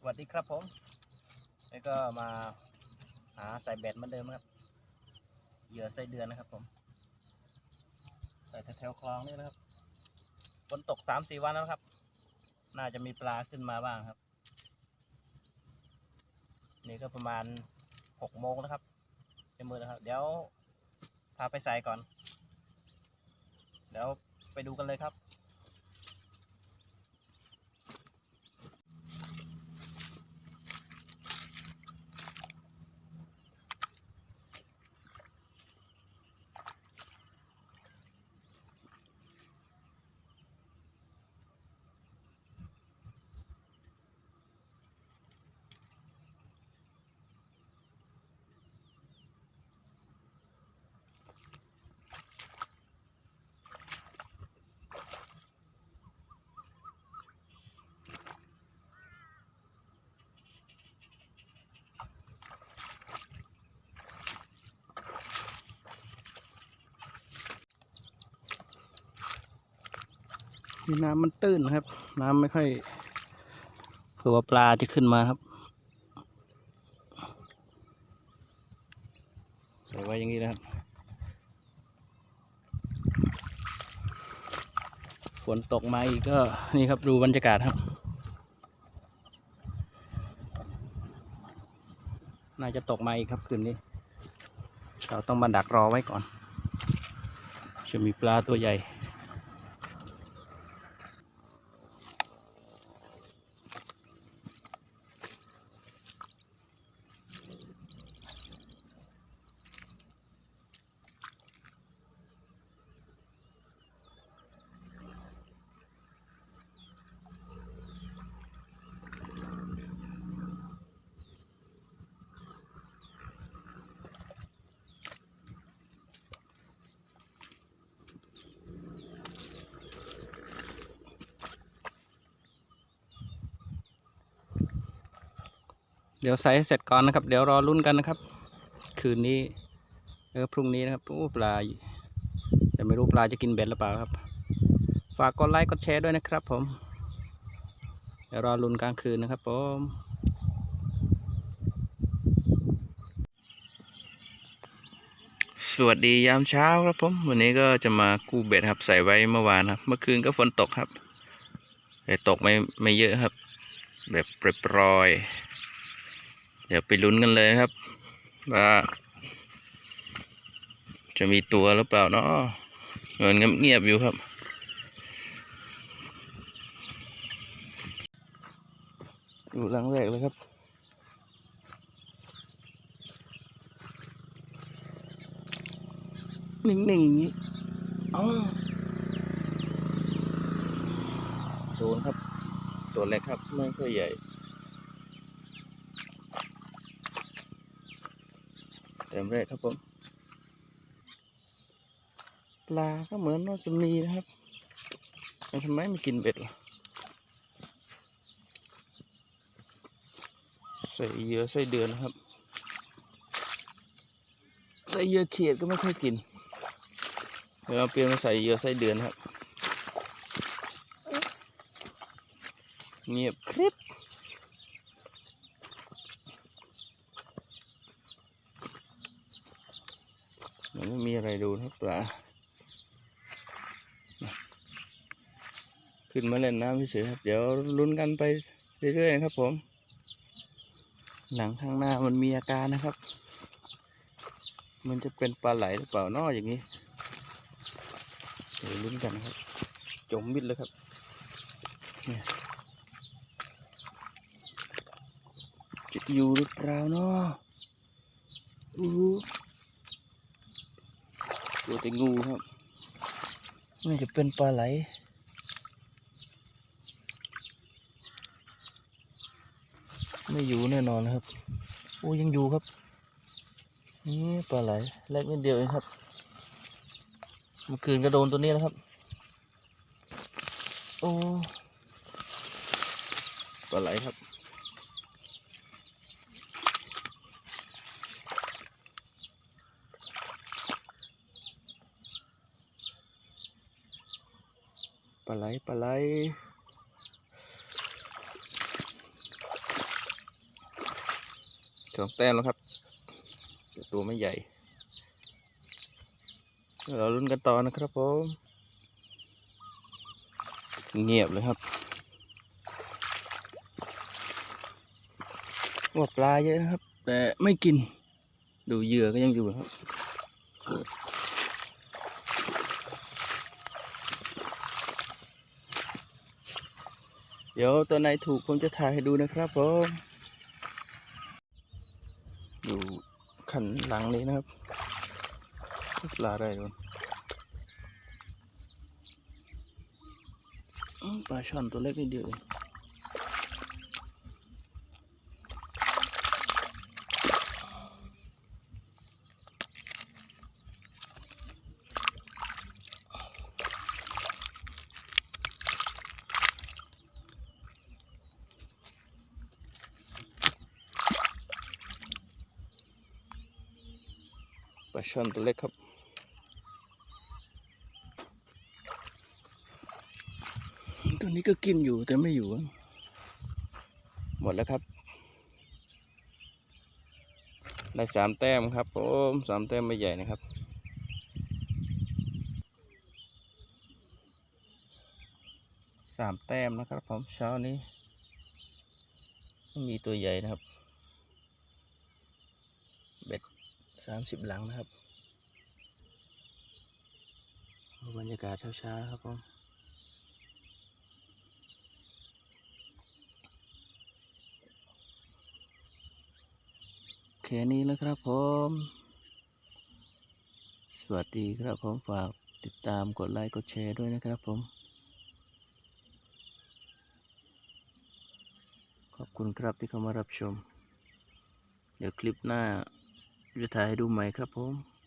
สวัสดีครับผม แล้วก็มาหาใส่แบตเหมือนเดิมครับ เหยื่อไส้เดือนนะครับผม ใส่แถวคลองนี่นะครับ ฝนตกสามสี่วันแล้วครับ น่าจะมีปลาขึ้นมาบ้างครับ นี่ก็ประมาณหกโมงแล้วครับเป็นมือแล้วครับ เดี๋ยวพาไปใส่ก่อน เดี๋ยวไปดูกันเลยครับ นี่น้ำมันตื้นนะครับ น้ำไม่ค่อยเผื่อว่าปลาจะขึ้นมาครับใส่ไว้อย่างนี้นะครับ ฝนตกมาอีกก็นี่ครับดูบรรยากาศครับ น่าจะตกมาอีกครับคืนนี้ เราต้องมาดักรอไว้ก่อนจะมีปลาตัวใหญ่ เดี๋ยวใส่เสร็จก่อนนะครับ เดี๋ยวรอรุ่นกันนะครับ คืนนี้เออพรุ่งนี้นะครับโอ้ปลาแต่ไม่รู้ปลาจะกินเบ็ดหรือเปล่าครับ ฝากกดไลค์กดแชร์ด้วยนะครับ ผม เดี๋ยวรอรุ่นกลางคืนนะครับ ผมสวัสดียามเช้าครับผมวันนี้ก็จะมากู้เบ็ดครับใส่ไว้เมื่อวานครับ เมื่อคืนก็ฝนตกครับ แต่ตกไม่ไม่เยอะครับ แบบปรอย เดี๋ยวไปลุ้นกันเลยนะครับว่าจะมีตัวหรือเปล่าเนาะเงินเงียบอยู่ครับอยู่หลังแรกเลยครับหนิ่งๆอย่างนี้อ๋อโดนครับ ตัวเล็กครับ ไม่ค่อยใหญ่ เต็ มแรกครับผมปลาก็เหมือนว่าจะมีนะครับแต่ทำไมไม่กินเบ็ดล่ะใส่เยื่อใส่เดือนนะครับ ใส่เยื่อเขียดก็ไม่ค่อยกินเดี๋ยวเราเปลี่ยนมาใส่เยื่อใส่เดือนครับเงียบคลิป มันไม่มีอะไรดูนะปลาขึ้นมาเล่นน้ำเฉยครับ เดี๋ยวลุ้นกันไปเรื่อยๆนะครับ ผม หนังข้างหน้ามันมีอาการนะครับ มันจะเป็นปลาไหลหรือเปล่านออย่างนี้เดี๋ยวลุ้นกันนะครับ จมมิดเลยครับเนี่ยจะอยู่หรือเปล่าเนาะอู้ หูตัวแต่งูครับน่าจะเป็นปลาไหลไม่อยู่แน่นอนนะครับโอ้ยังอยู่ครับนี่ปลาไหลเล็กนิดเดียวเองครับเมื่อคืนก็โดนตัวนี้นะครับ โอ้ปลาไหลครับ ปลาไหลปลาไหลสองแต้มแล้วครับต่ตัวไม่ใหญ่ เราลุ้นกันต่อนะครับผมเงียบเลยครับว่าปลาเยอะนะครับ แต่ไม่กิน ดูเหยื่อก็ยังอยู่ครับ เดี๋ยวตัวไหนถูกผมจะถ่ายให้ดูนะครับผมอยู่ขันหลังนี้นะครับปลาได้ด้วยอื้อปลาช่อนตัวเล็กนิดเดียวเอง ลาช่อนตัวเล็กครับ ตัวนี้ก็กินอยู่แต่ไม่อยู่ หมดแล้วครับ ได้สามแต้มครับผมสามแต้มไม่ใหญ่นะครับสามแต้มนะครับผมเช้านี้ไม่มีตัวใหญ่นะครับเบ็ด สามสิบหลังนะครับบรรยากาศเช้าๆครับผมแค่นี้แล้วครับผม สวัสดีครับผมฝากติดตามกดไลค์กดแชร์ด้วยนะครับผม ขอบคุณครับที่เข้ามารับชม เดี๋ยวคลิปหน้า จะถ่ายให้ดูใหม่ครับผม